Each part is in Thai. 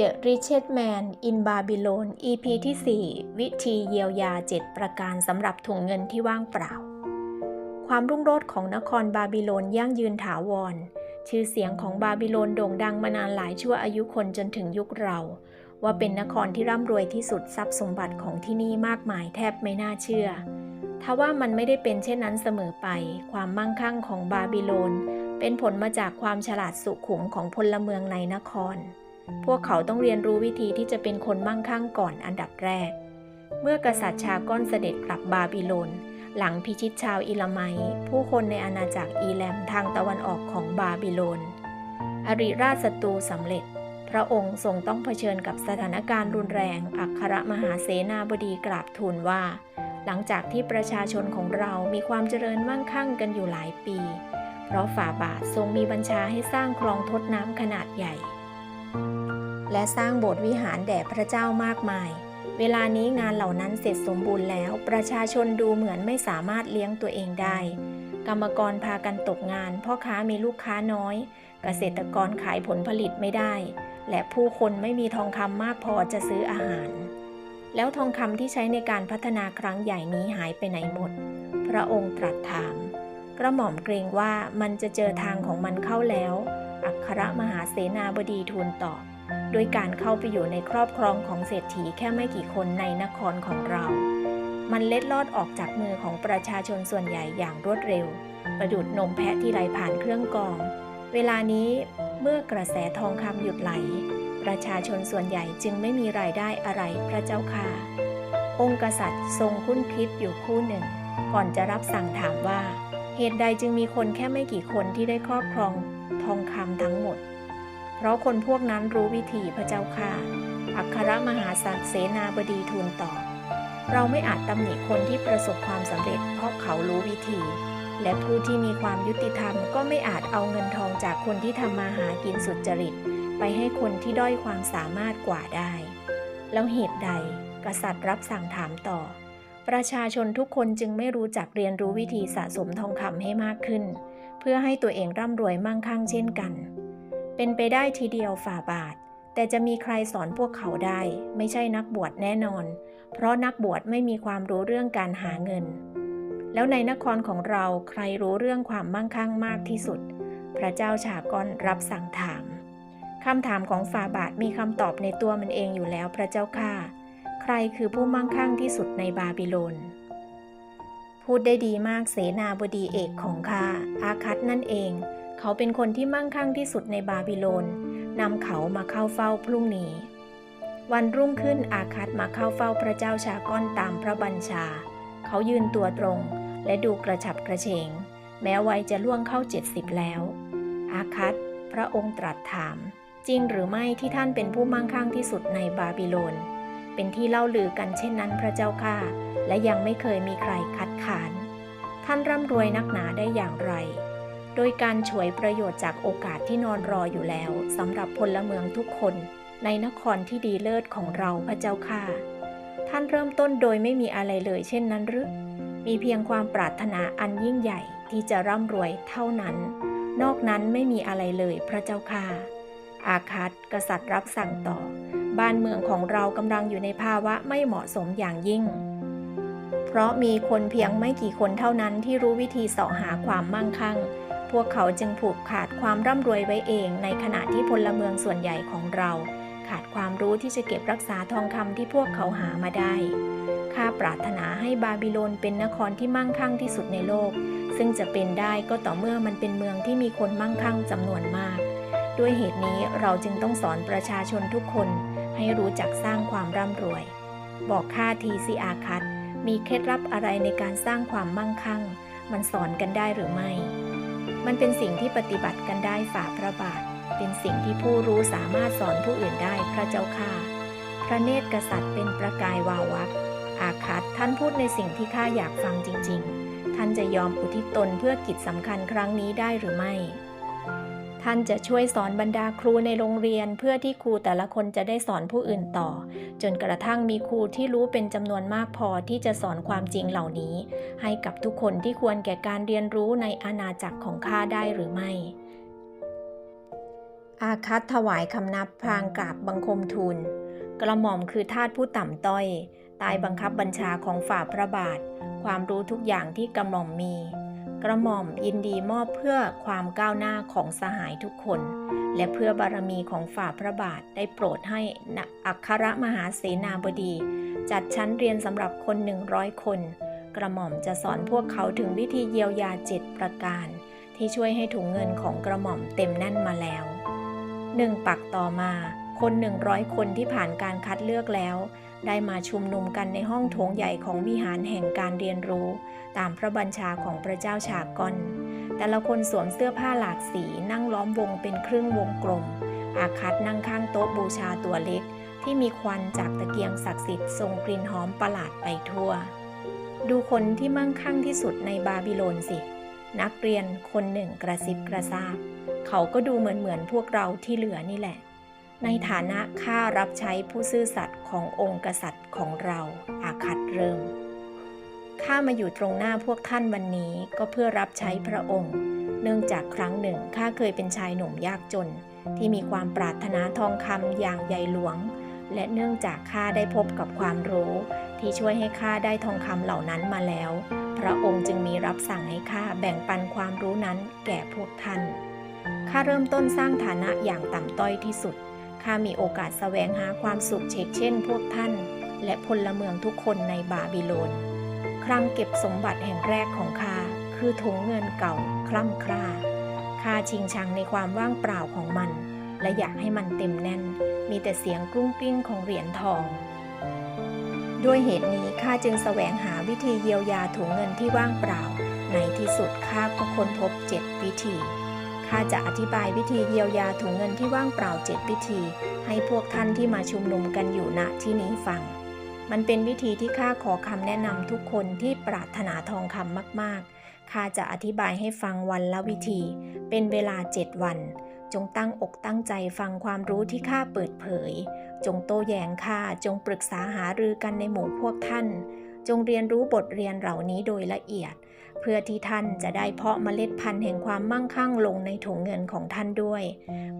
The Richest Man in Babylon EP ที่ 4 วิธีเยียวยา 7 ประการสำหรับถุงเงินที่ว่างเปล่า ความรุ่งโรจน์ของนครบาบิโลนยั่งยืนถาวร ชื่อเสียงของบาบิโลนโด่งดังมานานหลายชั่วอายุคนจนถึงยุคเรา ว่าเป็นนครที่ร่ำรวยที่สุดทรัพย์สมบัติของที่นี่มากมายแทบไม่น่าเชื่อทว่ามันไม่ได้เป็นเช่นนั้นเสมอไป ความมั่งคั่งของบาบิโลนเป็นผลมาจากความฉลาดสุขุมของพลเมืองในนคร พวกเขาต้องเรียนรู้วิธีที่จะเป็นคนมั่งคั่งก่อนอันดับแรก เมื่อกษัตริย์ชาก้อนเสด็จกลับบาบิโลน หลังพิชิตชาวอิลาไมผู้คนในอาณาจักรอีแลมทางตะวันออกของบาบิโลน อริราชศัตรูสำเร็จ พระองค์ทรงต้องเผชิญกับสถานการณ์รุนแรง อัครมหาเสนาบดีกราบทูลว่า หลังจากที่ประชาชนของเรามีความเจริญมั่งคั่งกันอยู่หลายปี เพราะฝ่าบาททรงมีบัญชาให้สร้างคลองทดน้ำขนาดใหญ่ และสร้างโบสถ์วิหารแด่พระเจ้ามากมาย เวลานี้งานเหล่านั้นเสร็จสมบูรณ์แล้ว ประชาชนดูเหมือนไม่สามารถเลี้ยงตัวเองได้ กรรมกรพากันตกงาน พ่อค้ามีลูกค้าน้อย เกษตรกรขายผลผลิตไม่ได้ และผู้คนไม่มีทองคำมากพอจะซื้ออาหาร แล้วทองคำที่ใช้ในการพัฒนาครั้งใหญ่นี้หายไปไหนหมด พระองค์ตรัสถามกระหม่อมเกรงว่ามันจะเจอทางของมันเข้าแล้ว อัครมหาเสนาบดีทูลตอบโดยการเข้าไปอยู่ในครอบครองของเศรษฐีแค่ไม่กี่คนในนครของเรา มันเล็ดลอดออกจากมือของประชาชนส่วนใหญ่อย่างรวดเร็ว ประดุดนมแพะที่ไหลผ่านเครื่องกรอง เวลานี้เมื่อกระแสทองคำหยุดไหล ประชาชนส่วนใหญ่จึงไม่มีรายได้อะไรพระเจ้าค่ะ องค์กษัตริย์ทรงคุ้นคิดอยู่คู่หนึ่ง ก่อนจะรับสั่งถามว่า เหตุใดจึงมีคนแค่ไม่กี่คนที่ได้ครอบครอง ทองคำทั้งหมด เพราะคนพวกนั้นรู้วิธีพระเจ้าค่ะ อัครมหาสัตเสนาบดีทูลตอบ เราไม่อาจตำหนิคนที่ประสบความสำเร็จเพราะเขารู้วิธี และผู้ที่มีความยุติธรรมก็ไม่อาจเอาเงินทองจากคนที่ทำมาหากินสุจริต ไปให้คนที่ด้อยความสามารถกว่าได้ แล้วเหตุใด กษัตริย์รับสั่งถามต่อ ประชาชนทุกคนจึงไม่รู้จักเรียนรู้วิธีสะสมทองคำให้มากขึ้น พื่อให้ตัวเองร่ำรวยมั่งคั่งเช่นกัน เป็นไปได้ทีเดียวฝ่าบาท แต่จะมีใครสอนพวกเขาได้ ไม่ใช่นักบวชแน่นอน เพราะนักบวชไม่มีความรู้เรื่องการหาเงิน แล้วในนครของเราใครรู้เรื่องความมั่งคั่งมากที่สุด พระเจ้าชากอนรับสั่งถามคำถามของฝ่าบาทมีคำตอบในตัวมันเองอยู่แล้วพระเจ้าค่ะ ใครคือผู้มั่งคั่งที่สุดในบาบิโลน พูดได้ดีมากเสนาบดีเอกของข้าอาคัตนั่นเอง เขาเป็นคนที่มั่งคั่งที่สุดในบาบิโลนนำเขามาเข้าเฝ้าพรุ่งนี้ วันรุ่งขึ้นอาคัตมาเข้าเฝ้าพระเจ้าชาก้อนตามพระบัญชา เขายืนตัวตรงและดูกระฉับกระเฉง แม้วัยจะล่วงเข้าเจ็ดสิบแล้ว อาคัตพระองค์ตรัสถาม จริงหรือไม่ที่ท่านเป็นผู้มั่งคั่งที่สุดในบาบิโลน เป็นที่เล่าลือกันเช่นนั้นพระเจ้าค่ะ และยังไม่เคยมีใครคัดค้าน ท่านร่ำรวยนักหนาได้อย่างไร โดยการฉวยประโยชน์จากโอกาสที่นอนรออยู่แล้วสำหรับพลเมืองทุกคนในนครที่ดีเลิศของเราพระเจ้าค่ะ ท่านเริ่มต้นโดยไม่มีอะไรเลยเช่นนั้นหรือ มีเพียงความปรารถนาอันยิ่งใหญ่ที่จะร่ำรวยเท่านั้น นอกนั้นไม่มีอะไรเลยพระเจ้าค่ะ อาคัตกษัตริย์รับสั่งต่อ บ้านเมืองของเรากำลังอยู่ในภาวะไม่เหมาะสมอย่างยิ่ง เพราะมีคนเพียงไม่กี่คนเท่านั้นที่รู้วิธีเสาะหาความมั่งคั่ง พวกเขาจึงผูกขาดความร่ำรวยไว้เอง ในขณะที่พลเมืองส่วนใหญ่ของเรา ขาดความรู้ที่จะเก็บรักษาทองคำที่พวกเขาหามาได้ข้าปรารถนาให้บาบิโลนเป็นนครที่มั่งคั่งที่สุดในโลก ซึ่งจะเป็นได้ก็ต่อเมื่อมันเป็นเมืองที่มีคนมั่งคั่งจำนวนมาก ด้วยเหตุนี้เราจึงต้องสอนประชาชนทุกคน ให้รู้จักสร้างความร่ำรวย บอกข้าทีสิอาคัตมีเคล็ดลับอะไรในการสร้างความมั่งคั่ง มันสอนกันได้หรือไม่ มันเป็นสิ่งที่ปฏิบัติกันได้ฝ่าพระบาท เป็นสิ่งที่ผู้รู้สามารถสอนผู้อื่นได้พระเจ้าค่ะพระเนตรกษัตริย์เป็นประกายวาววับอาคัตท่านพูดในสิ่งที่ข้าอยากฟังจริง ๆ ท่านจะยอมอุทิศตนเพื่อกิจสำคัญครั้งนี้ได้หรือไม่ ท่านจะช่วยสอนบรรดาครูในโรงเรียน เพื่อที่ครูแต่ละคนจะได้สอนผู้อื่นต่อ จนกระทั่งมีครูที่รู้เป็นจำนวนมากพอที่จะสอนความจริงเหล่านี้ ให้กับทุกคนที่ควรแก่การเรียนรู้ในอาณาจักรของข้าได้หรือไม่อาคัตถวายคำนับพรางกราบบังคมทูล กระหม่อมคือทาสผู้ต่ำต้อย ตายบังคับบัญชาของฝ่าพระบาท ความรู้ทุกอย่างที่กระหม่อมมี กระหม่อมยินดีมอบเพื่อความก้าวหน้าของสหายทุกคน และเพื่อบารมีของฝ่าพระบาทได้โปรดให้อัครมหาเสนาบดี จัดชั้นเรียนสำหรับคนหนึ่งร้อยคน กระหม่อมจะสอนพวกเขาถึงวิธีเยียวยาเจ็ดประการ ที่ช่วยให้ถุงเงินของกระหม่อมเต็มแน่นมาแล้วหนึ่งปักต่อมา คนหนึ่งร้อยคนที่ผ่านการคัดเลือกแล้ว ได้มาชุมนุมกันในห้องโถงใหญ่ของวิหารแห่งการเรียนรู้ ตามพระบัญชาของพระเจ้าชากอนแต่ละคนสวมเสื้อผ้าหลากสีนั่งล้อมวงเป็นครึ่งวงกลม อาคัตนั่งข้างโต๊ะบูชาตัวเล็ก ที่มีควันจากตะเกียงศักดิ์สิทธิ์ทรงกลิ่นหอมประหลาดไปทั่ว ดูคนที่มั่งคั่งที่สุดในบาบิโลนสิ นักเรียนคนหนึ่งกระซิบกระซาบ เขาก็ดูเหมือนเหมือนพวกเราที่เหลือนี่แหละ ในฐานะข้ารับใช้ผู้ซื่อสัตย์ขององค์กษัตริย์ของเราอาคัตเริ่ม ข้ามาอยู่ตรงหน้าพวกท่านวันนี้ก็เพื่อรับใช้พระองค์ เนื่องจากครั้งหนึ่งข้าเคยเป็นชายหนุ่มยากจน ที่มีความปรารถนาทองคำอย่างใหญ่หลวง และเนื่องจากข้าได้พบกับความรู้ ที่ช่วยให้ข้าได้ทองคำเหล่านั้นมาแล้ว พระองค์จึงมีรับสั่งให้ข้าแบ่งปันความรู้นั้นแก่พวกท่านข้าเริ่มต้นสร้างฐานะอย่างต่ำต้อยที่สุด ข้ามีโอกาสแสวงหาความสุขเชกเช่นพวกท่าน และพลเมืองทุกคนในบาบิโลนครั้งเก็บสมบัติแห่งแรกของข้าคือถุงเงินเก่าคล่ำคร่าข้าชิงชังในความว่างเปล่าของมัน และอยากให้มันเต็มแน่น มีแต่เสียงกรุ้งกริ้งของเหรียญทอง ด้วยเหตุนี้ข้าจึงแสวงหาวิธีเยียวยาถุงเงินที่ว่างเปล่า ในที่สุดข้าก็ค้นพบเจ็ดวิธี ข้าจะอธิบายวิธีเยียวยาถุงเงินที่ว่างเปล่าเจ็ดวิธี ให้พวกท่านที่มาชุมนุมกันอยู่ณที่นี้ฟัง มันเป็นวิธีที่ข้าขอคำแนะนำทุกคนที่ปรารถนาทองคำมากๆข้าจะอธิบายให้ฟังวันละวิธี เป็นเวลาเจ็ดวันจงตั้งอกตั้งใจฟังความรู้ที่ข้าเปิดเผย จงโต้แย้งข้า จงปรึกษาหารือกันในหมู่พวกท่าน จงเรียนรู้บทเรียนเหล่านี้โดยละเอียด เพื่อที่ท่านจะได้เพาะเมล็ดพันธุ์แห่งความมั่งคั่งลงในถุงเงินของท่านด้วย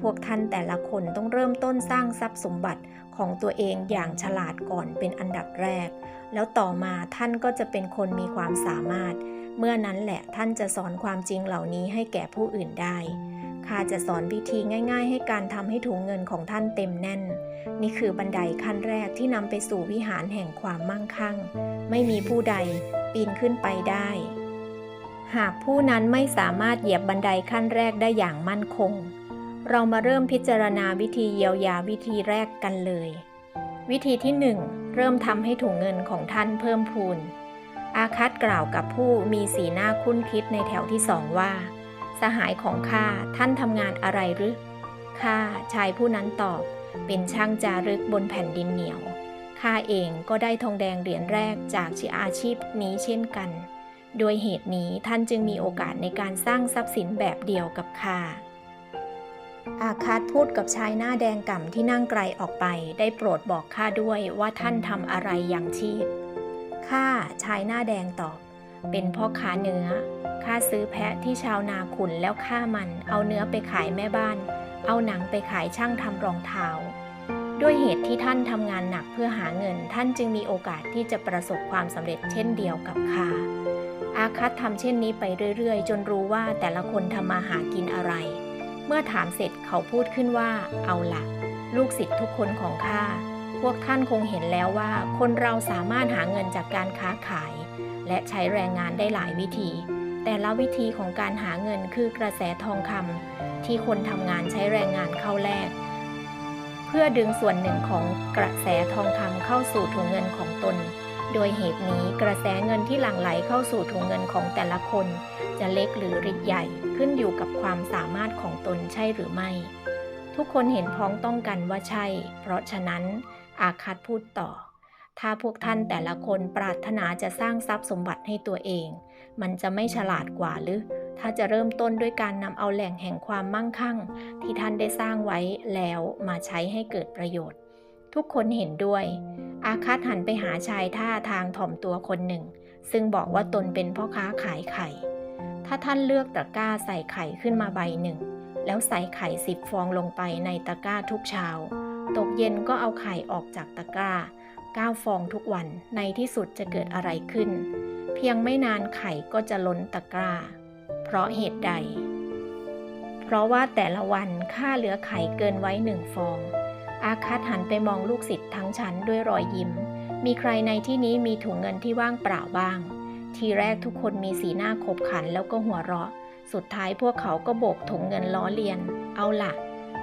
พวกท่านแต่ละคนต้องเริ่มต้นสร้างทรัพย์สมบัติของตัวเองอย่างฉลาดก่อนเป็นอันดับแรก แล้วต่อมาท่านก็จะเป็นคนมีความสามารถ เมื่อนั้นแหละท่านจะสอนความจริงเหล่านี้ให้แก่ผู้อื่นได้ข้าจะสอนวิธีง่าย ๆ ให้การทำให้ถุงเงินของท่านเต็มแน่น นี่คือบันไดขั้นแรกที่นำไปสู่วิหารแห่งความมั่งคั่ง ไม่มีผู้ใดปีนขึ้นไปได้ หากผู้นั้นไม่สามารถเหยียบบันไดขั้นแรกได้อย่างมั่นคง เรามาเริ่มพิจารณาวิธีเยียวยาวิธีแรกกันเลย วิธีที่ 1 เริ่มทำให้ถุงเงินของท่านเพิ่มพูน อาคัตกล่าวกับผู้มีสีหน้าคุ้นคิดในแถวที่สองว่า สหายของข้าท่านทำงานอะไรหรือข้าชายผู้นั้นตอบ เป็นช่างจารึกบนแผ่นดินเหนียวข้าเองก็ได้ทองแดงเหรียญแรกจากอาชีพนี้เช่นกัน โดยเหตุนี้ท่านจึงมีโอกาสในการสร้างทรัพย์สินแบบเดียวกับข้าอาคาตพูดกับชายหน้าแดงก่ำที่นั่งไกลออกไป ได้โปรดบอกข้าด้วยว่าท่านทำอะไรอย่างชีพ ข้าชายหน้าแดงตอบ เป็นพ่อค้าเนื้อ ข้าซื้อแพะที่ชาวนาขุนแล้วฆ่ามัน เอาเนื้อไปขายแม่บ้าน เอาหนังไปขายช่างทำรองเท้า ด้วยเหตุที่ท่านทำงานหนักเพื่อหาเงิน ท่านจึงมีโอกาสที่จะประสบความสำเร็จเช่นเดียวกับข้า อาคัตทำเช่นนี้ไปเรื่อยๆ จนรู้ว่าแต่ละคนทำมาหากินอะไร เมื่อถามเสร็จเขาพูดขึ้นว่า เอาละลูกศิษย์ทุกคนของข้า พวกท่านคงเห็นแล้วว่า คนเราสามารถหาเงินจากการค้าขาย และใช้แรงงานได้หลายวิธี แต่ละวิธีของการหาเงินคือกระแสทองคำที่คนทำงานใช้แรงงานเข้าแลกเพื่อดึงส่วนหนึ่งของกระแสทองคำเข้าสู่ถุงเงินของตน โดยเหตุนี้กระแสเงินที่หลั่งไหลเข้าสู่ถุงเงินของแต่ละคน จะเล็กหรือริดใหญ่ขึ้นอยู่กับความสามารถของตนใช่หรือไม่ ทุกคนเห็นพ้องต้องกันว่าใช่ เพราะฉะนั้น อาคัตพูดต่อ ถ้าพวกท่านแต่ละคนปรารถนาจะสร้างทรัพย์สมบัติให้ตัวเอง มันจะไม่ฉลาดกว่าหรือ ถ้าจะเริ่มต้นด้วยการนำเอาแหล่งแห่งความมั่งคั่ง ที่ท่านได้สร้างไว้แล้วมาใช้ให้เกิดประโยชน์ ทุกคนเห็นด้วย อาคัตหันไปหาชายท่าทางถ่อมตัวคนหนึ่ง ซึ่งบอกว่าตนเป็นพ่อค้าขายไข่ ถ้าท่านเลือกตะกร้าใส่ไข่ขึ้นมาใบหนึ่ง แล้วใส่ไข่สิบฟองลงไปในตะกร้าทุกเช้า ตกเย็นก็เอาไข่ออกจากตะกร้าเก้าฟองทุกวันในที่สุดจะเกิดอะไรขึ้น เพียงไม่นานไข่ก็จะล้นตะกร้า เพราะเหตุใด เพราะว่าแต่ละวันค่าเหลือไข่เกินไว้หนึ่งฟอง อาคัตหันไปมองลูกศิษย์ทั้งชั้นด้วยรอยยิ้ม มีใครในที่นี้มีถุงเงินที่ว่างเปล่าบ้าง ทีแรกทุกคนมีสีหน้าขบขันแล้วก็หัวเราะ สุดท้ายพวกเขาก็โบกถุงเงินล้อเลียน เอาล่ะ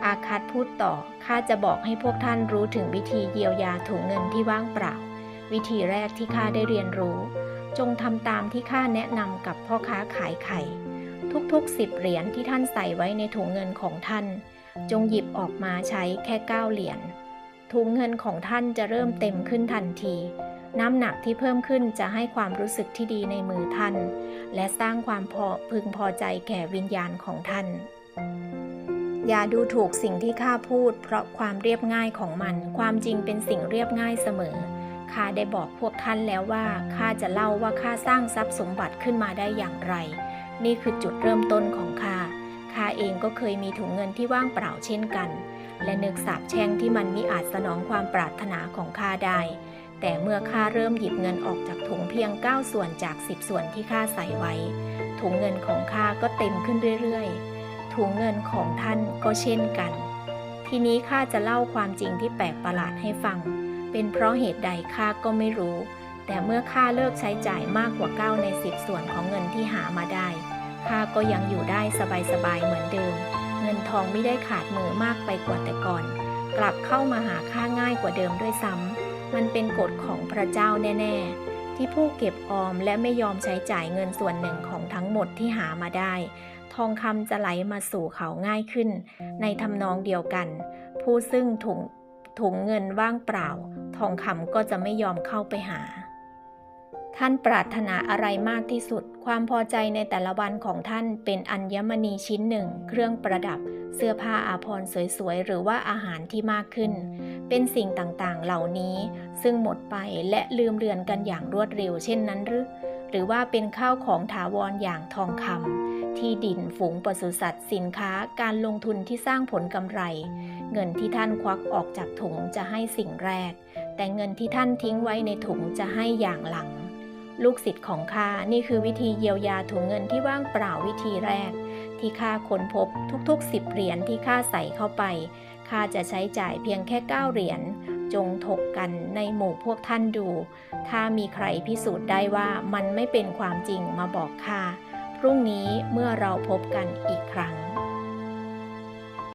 อาคัตพูดต่อ ข้าจะบอกให้พวกท่านรู้ถึงวิธีเยียวยาถุงเงินที่ว่างเปล่า วิธีแรกที่ข้าได้เรียนรู้ จงทำตามที่ข้าแนะนำกับพ่อค้าขายไข่ ทุกๆสิบเหรียญที่ท่านใส่ไว้ในถุงเงินของท่าน จงหยิบออกมาใช้แค่เก้าเหรียญถุงเงินของท่านจะเริ่มเต็มขึ้นทันที น้ำหนักที่เพิ่มขึ้นจะให้ความรู้สึกที่ดีในมือท่าน และสร้างความพอพึงพอใจแก่วิญญาณของท่าน อย่าดูถูกสิ่งที่ข้าพูด เพราะความเรียบง่ายของมัน ความจริงเป็นสิ่งเรียบง่ายเสมอข้าได้บอกพวกท่านแล้วว่าข้าจะเล่าว่าข้าสร้างทรัพย์สมบัติขึ้นมาได้อย่างไร นี่คือจุดเริ่มต้นของข้า ข้าเองก็เคยมีถุงเงินที่ว่างเปล่าเช่นกัน และนึกสาบแช่งที่มันมิอาจสนองความปรารถนาของข้าได้ แต่เมื่อข้าเริ่มหยิบเงินออกจากถุงเพียง 9 ส่วนจาก 10 ส่วนที่ข้าใส่ไว้ ถุงเงินของข้าก็เต็มขึ้นเรื่อยๆ ถุงเงินของท่านก็เช่นกัน ทีนี้ข้าจะเล่าความจริงที่แปลกประหลาดให้ฟัง เป็นเพราะเหตุใดข้าก็ไม่รู้ แต่เมื่อข้าเลิกใช้จ่ายมากกว่า 9 ใน 10 ส่วนของเงินที่หามาได้ ข้าก็ยังอยู่ได้สบายๆเหมือนเดิม เงินทองไม่ได้ขาดมือมากไปกว่าแต่ก่อน กลับเข้ามาหาข้าง่ายกว่าเดิมด้วยซ้ำมันเป็นกฎของพระเจ้าแน่ๆ ที่ผู้เก็บออมและไม่ยอมใช้จ่ายเงินส่วนหนึ่งของทั้งหมดที่หามาได้ ทองคำจะไหลมาสู่เขาง่ายขึ้น ในทำนองเดียวกัน ผู้ซึ่งถุงถุงเงินว่างเปล่า ทองคำก็จะไม่ยอมเข้าไปหา ท่านปรารถนาอะไรมากที่สุด ความพอใจในแต่ละวันของท่านเป็นอัญมณีชิ้นหนึ่ง เครื่องประดับ เสื้อผ้าอาภรณ์สวยๆ หรือว่าอาหารที่มากขึ้น เป็นสิ่งต่างๆ เหล่านี้ ซึ่งหมดไปและลืมเลือนกันอย่างรวดเร็วเช่นนั้นหรือ หรือว่าเป็นข้าวของถาวรอย่างทองคำที่ดินฝูงปศุสัตว์สินค้าการลงทุนที่สร้างผลกำไร เงินที่ท่านควักออกจากถุงจะให้สิ่งแรก แต่เงินที่ท่านทิ้งไว้ในถุงจะให้อย่างหลัง ลูกศิษย์ของข้านี่คือวิธีเยียวยาถุงเงินที่ว่างเปล่าวิธีแรก ที่ข้าค้นพบทุกๆ10เหรียญที่ข้าใส่เข้าไปข้าจะใช้จ่ายเพียงแค่9เหรียญจงถกกันในหมู่พวกท่านดู ถ้ามีใครพิสูจน์ได้ว่ามันไม่เป็นความจริงมาบอกข้าพรุ่งนี้เมื่อเราพบกันอีกครั้ง